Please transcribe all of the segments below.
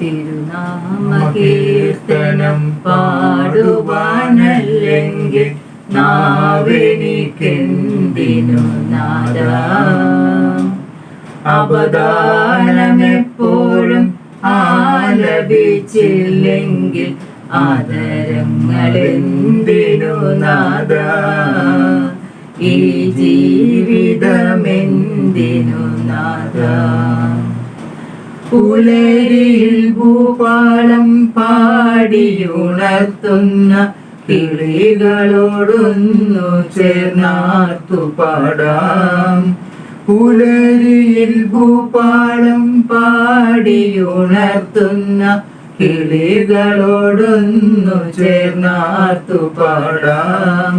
തിരുനാമകീർത്തനം പാടുവാനല്ലെങ്കിൽ നാവെനിക്കെന്തിനു നാദ? അവദാനമെപ്പോഴും ആലപിച്ചില്ലെങ്കിൽ ആദരങ്ങളെന്തിനു നാദ? ഈ ജീവിതമെന്തിനു നാദ? പുലരിയിൽ ഭൂപാളം പാടിയുണർത്തുന്ന കിളികളോടൊന്നു ചേർന്നാർത്തു പാടാം. പുലരിയിൽ ഭൂപാളം പാടിയുണർത്തുന്ന കിളികളോടൊന്നു ചേർന്നാർത്തു പാടാം.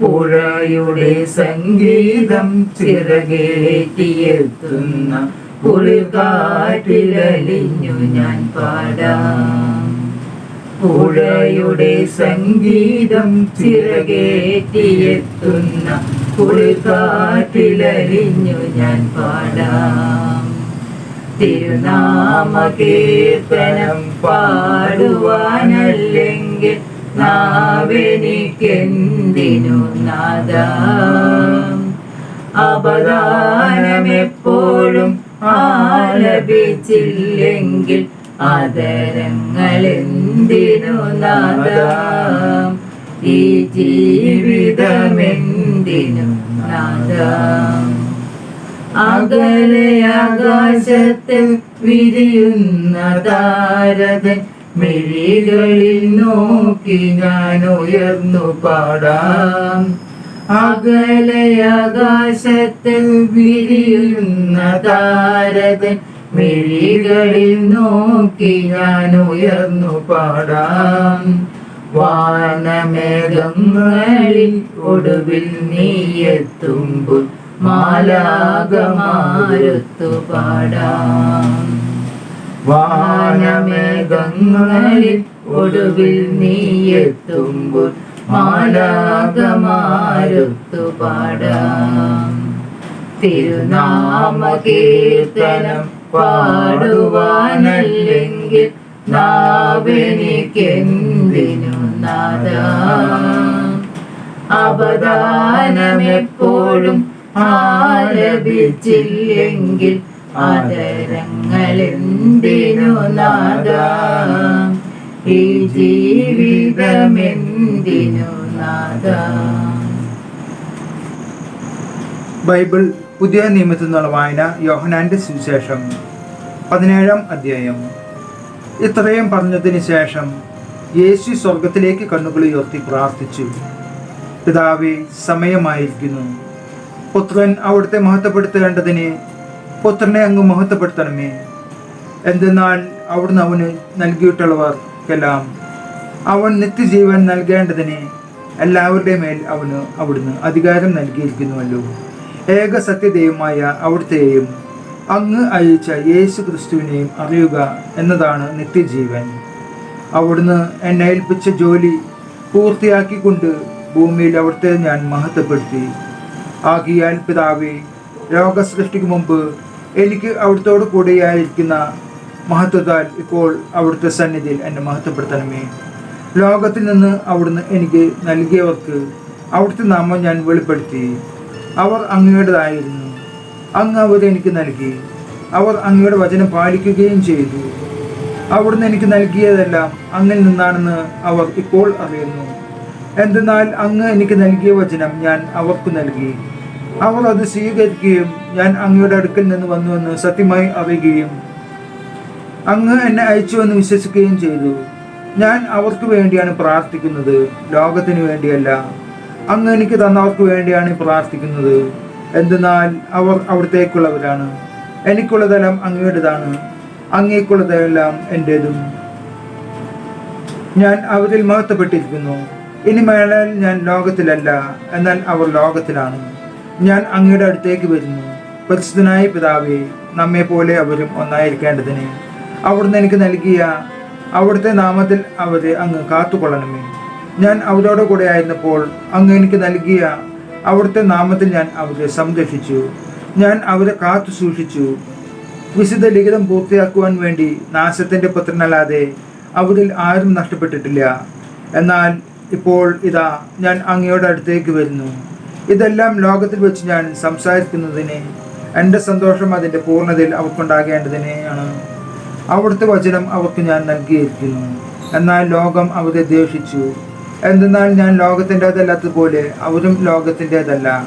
പുഴയുടെ സംഗീതം ചിറകേറ്റിയെത്തുന്ന കുളിർകാറ്റിലലിഞ്ഞു ഞാൻ പാടാം. പുഴയുടെ സംഗീതം ചിറകേറ്റിയെത്തുന്ന കുളിർകാറ്റിലലിഞ്ഞു ഞാൻ പാടാം. തിരുനാമ കീർത്തനം പാടുവാനല്ലെങ്കിൽ നാവെനിക്കെന്തിനു നാദാം? അപദാനമെപ്പോഴും ആലപിച്ചില്ലെങ്കിൽ ആദരങ്ങളെന്തിനു നാദാം? ഈ ജീവിതമെന്തിനു നാദാം? അകലെ ആകാശത്തിൽ വിരിയുന്ന താരതൻ മിഴികളിൽ നോക്കി ഞാൻ ഉയർന്നു പാടാം. അകലെ ആകാശത്തിൽ വിരിയുന്ന താരതൻ മിഴികളിൽ നോക്കി ഞാൻ ഉയർന്നു പാടാം. വാനമേഘങ്ങളിൽ ഒടുവിൽ നീയെത്തുമ്പോൾ മാലാകമാരുത്തു പാടാം. വാനമേഘങ്ങളിൽ ഒടുവിൽ നീയെത്തുമ്പോൾ മാലാകമാരുത്തു പാടാം തിരുനാമ കീർത്തനം പാടുവാനല്ലെങ്കിൽ നാവെനിക്കെന്തിനു നാദ. അവദാനമെപ്പോഴും ആലപിച്ചില്ലെങ്കിൽ ആദരങ്ങളെന്തിനു നാദാം. ഈ ജീവിതമെന്തിനു നാഥ? ബൈബിൾ പുതിയ നിയമത്തിൽ നിന്നുള്ള വായന യോഹനാന്റെ സുവിശേഷം പതിനേഴാം അധ്യായം. ഇത്രയും പറഞ്ഞതിന് ശേഷം യേശു സ്വർഗത്തിലേക്ക് കണ്ണുകൾ ഉയർത്തി പ്രാർത്ഥിച്ചു. പിതാവെ സമയമായിരിക്കുന്നു. പുത്രൻ അവിടുത്തെ മഹത്വപ്പെടുത്തേണ്ടതിന് പുത്രനെ അങ്ങ് മഹത്വപ്പെടുത്തണമേ. എന്തെന്നാൽ അവിടുന്ന് അവന് നൽകിയിട്ടുള്ളവർക്കെല്ലാം അവൻ നിത്യജീവൻ നൽകേണ്ടതിന് എല്ലാവരുടെ മേൽ അവന് അവിടുന്ന് അധികാരം നൽകിയിരിക്കുന്നുവല്ലോ. ഏക സത്യദൈവമായ അവിടുത്തെയും അങ്ങ് അയച്ച യേശു ക്രിസ്തുവിനെയും അറിയുക എന്നതാണ് നിത്യജീവൻ. അവിടുന്ന് എന്നെ ഏൽപ്പിച്ച ജോലി പൂർത്തിയാക്കിക്കൊണ്ട് ഭൂമിയിൽ അവിടുത്തെ ഞാൻ മഹത്വപ്പെടുത്തി. ആകിയാൽ പിതാവേ ലോകസൃഷ്ടിക്ക് മുമ്പ് എനിക്ക് അവിടുത്തോട് കൂടെയായിരിക്കുന്ന മഹത്വത്താൽ ഇപ്പോൾ അവിടുത്തെ സന്നിധിയിൽ എന്നെ മഹത്വപ്പെടുത്തണമേ. ലോകത്തിൽ നിന്ന് അവിടുന്ന് എനിക്ക് നൽകിയവർക്ക് അവിടുത്തെ നാമം ഞാൻ വെളിപ്പെടുത്തി. അവർ അങ്ങയുടേതായിരുന്നു. അങ്ങ് അവരെ എനിക്ക് നൽകി. അവർ അങ്ങയുടെ വചനം പാലിക്കുകയും ചെയ്തു. അവിടുന്ന് എനിക്ക് നൽകിയതെല്ലാം അങ്ങിൽ നിന്നാണെന്ന് അവർ ഇപ്പോൾ അറിയുന്നു. എന്തെന്നാൽ അങ്ങ് എനിക്ക് നൽകിയ വചനം ഞാൻ അവർക്ക് നൽകി. അവർ അത് സ്വീകരിക്കുകയും ഞാൻ അങ്ങയുടെ അടുക്കൽ നിന്ന് വന്നുവെന്ന് സത്യമായി അറിയുകയും അങ്ങ് എന്നെ അയച്ചു എന്ന് വിശ്വസിക്കുകയും ചെയ്തു. ഞാൻ അവർക്ക് വേണ്ടിയാണ് പ്രാർത്ഥിക്കുന്നത്. ലോകത്തിന് വേണ്ടിയല്ല. അങ്ങ് എനിക്ക് തന്നവർക്ക് വേണ്ടിയാണ് പ്രാർത്ഥിക്കുന്നത്. എന്തെന്നാൽ അവർ അവിടത്തേക്കുള്ളവരാണ്. എനിക്കുള്ളതെല്ലാം അങ്ങയുടേതാണ്. അങ്ങേക്കുള്ളതെല്ലാം എന്റേതും ഞാൻ അവരിൽ മഹത്വപ്പെട്ടിരിക്കുന്നു. ഇനി മേലാൽ ഞാൻ ലോകത്തിലല്ല. എന്നാൽ അവർ ലോകത്തിലാണ്. ഞാൻ അങ്ങയുടെ അടുത്തേക്ക് വരുന്നു. പരിശുദ്ധനായ പിതാവേ നമ്മെ പോലെ അവരും ഒന്നായിരിക്കേണ്ടതിന്. അവിടുന്ന് എനിക്ക് നൽകിയ അവിടുത്തെ നാമത്തിൽ അവരെ അങ്ങ് കാത്തുകൊള്ളണമേ. ഞാൻ അവരോട് കൂടെ ആയിരുന്നപ്പോൾ അങ്ങ് എനിക്ക് നൽകിയ അവിടുത്തെ നാമത്തിൽ ഞാൻ അവരെ സംരക്ഷിച്ചു. ഞാൻ അവരെ കാത്തു സൂക്ഷിച്ചു. വിശുദ്ധ ലിഖിതം പൂർത്തിയാക്കുവാൻ വേണ്ടി നാശത്തിന്റെ പുത്രനല്ലാതെ അവരിൽ ആരും നഷ്ടപ്പെട്ടിട്ടില്ല. എന്നാൽ ഇപ്പോൾ ഇതാ ഞാൻ അങ്ങയുടെ അടുത്തേക്ക് വരുന്നു. ഇതെല്ലാം ലോകത്തിൽ വെച്ച് ഞാൻ സംസാരിക്കുന്നതിന് എന്റെ സന്തോഷം അതിന്റെ പൂർണതയിൽ അവർക്കുണ്ടാകേണ്ടതിനെയാണ് അവിടുത്തെ വചനം അവർക്ക് ഞാൻ നൽകിയിരിക്കുന്നു. എന്നാൽ ലോകം അവരെ ദേഷിച്ചു എന്തെന്നാൽ ഞാൻ ലോകത്തിന്റെതല്ലാത്തതുപോലെ അവരും ലോകത്തിന്റെതല്ല.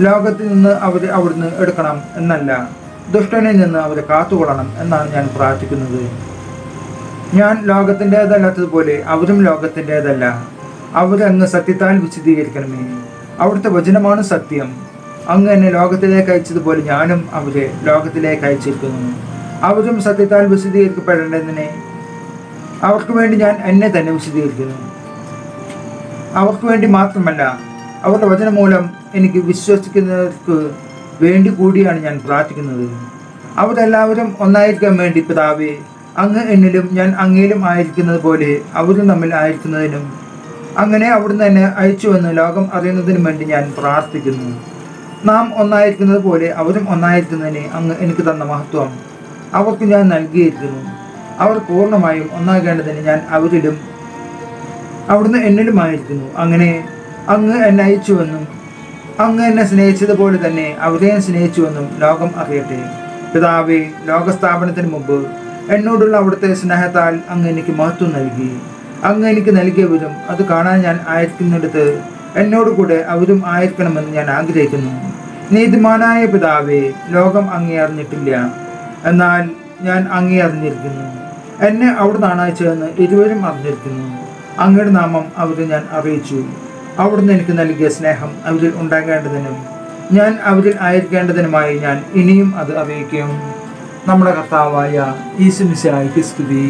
ലോകത്തിൽ നിന്ന് അവരെ അവിടുന്ന് എടുക്കണം എന്നല്ല. ദുഷ്ടനിൽ നിന്ന് അവരെ കാത്തുകൊള്ളണം എന്നാണ് ഞാൻ പ്രാർത്ഥിക്കുന്നത്. ഞാൻ ലോകത്തിന്റെതല്ലാത്തതുപോലെ അവരും ലോകത്തിന്റെതല്ല. അവരങ്ങ് സത്യത്താൽ വിശദീകരിക്കണമേ. അവിടുത്തെ വചനമാണ് സത്യം. അങ്ങ് എന്നെ ലോകത്തിലേക്ക് അയച്ചതുപോലെ ഞാനും അവരെ ലോകത്തിലേക്ക് അയച്ചിരിക്കുന്നു. അവരും സത്യത്താൽ വിശദീകരിക്കപ്പെടേണ്ടതിനെ അവർക്ക് വേണ്ടി ഞാൻ എന്നെ തന്നെ വിശദീകരിക്കുന്നു. അവർക്ക് വേണ്ടി മാത്രമല്ല അവരുടെ വചനം മൂലം എനിക്ക് വിശ്വസിക്കുന്നവർക്ക് വേണ്ടി കൂടിയാണ് ഞാൻ പ്രാർത്ഥിക്കുന്നത്. അവരെല്ലാവരും ഒന്നായിരിക്കാൻ വേണ്ടി പിതാവേ അങ്ങ് എന്നിലും ഞാൻ അങ്ങയിലും ആയിരിക്കുന്നത് പോലെ അവരും തമ്മിൽ ആയിരിക്കുന്നതിനും അങ്ങനെ അവിടുന്ന് എന്നെ അയച്ചുവെന്ന് ലോകം അറിയുന്നതിനും വേണ്ടി ഞാൻ പ്രാർത്ഥിക്കുന്നു. നാം ഒന്നായിരിക്കുന്നത് പോലെ അവരും ഒന്നായിരിക്കുന്നതിന് അങ്ങ് എനിക്ക് തന്ന മഹത്വം. അവർക്ക് ഞാൻ നൽകിയിരിക്കുന്നു. അവർ പൂർണമായും ഒന്നാകേണ്ടതിന് ഞാൻ അവരിലും അവിടുന്ന് എന്നിലുമായിരിക്കുന്നു. അങ്ങനെ അങ്ങ് എന്നെ അയച്ചുവെന്നും അങ്ങ് എന്നെ സ്നേഹിച്ചതുപോലെ തന്നെ അവരെയും സ്നേഹിച്ചുവെന്നും ലോകം അറിയട്ടെ. പിതാവേ ലോകസ്ഥാപനത്തിന് മുമ്പ് എന്നോടുള്ള അവിടുത്തെ സ്നേഹത്താൽ അങ്ങ് എനിക്ക് മഹത്വം നൽകി. അങ്ങ് എനിക്ക് നൽകിയവരും അത് കാണാൻ ഞാൻ ആയിരിക്കുന്നിടത്ത് എന്നോട് കൂടെ അവരും ആയിരിക്കണമെന്ന് ഞാൻ ആഗ്രഹിക്കുന്നു. നീതിമാനായ പിതാവേ ലോകം അങ്ങേ അറിഞ്ഞിട്ടില്ല. എന്നാൽ ഞാൻ അങ്ങേ അറിഞ്ഞിരിക്കുന്നു. എന്നെ അവിടുന്നാണ് അയച്ചതെന്ന് ഇരുവരും അറിഞ്ഞിരിക്കുന്നു. അങ്ങയുടെ നാമം അവരെ ഞാൻ അറിയിച്ചു. അവിടുന്ന് എനിക്ക് നൽകിയ സ്നേഹം അവരിൽ ഉണ്ടാകേണ്ടതിനും ഞാൻ അവരിൽ ആയിരിക്കേണ്ടതിനുമായി ഞാൻ ഇനിയും അത് അറിയിക്കും. നമ്മുടെ കർത്താവായ ഈശുമിശായി സ്തുതി.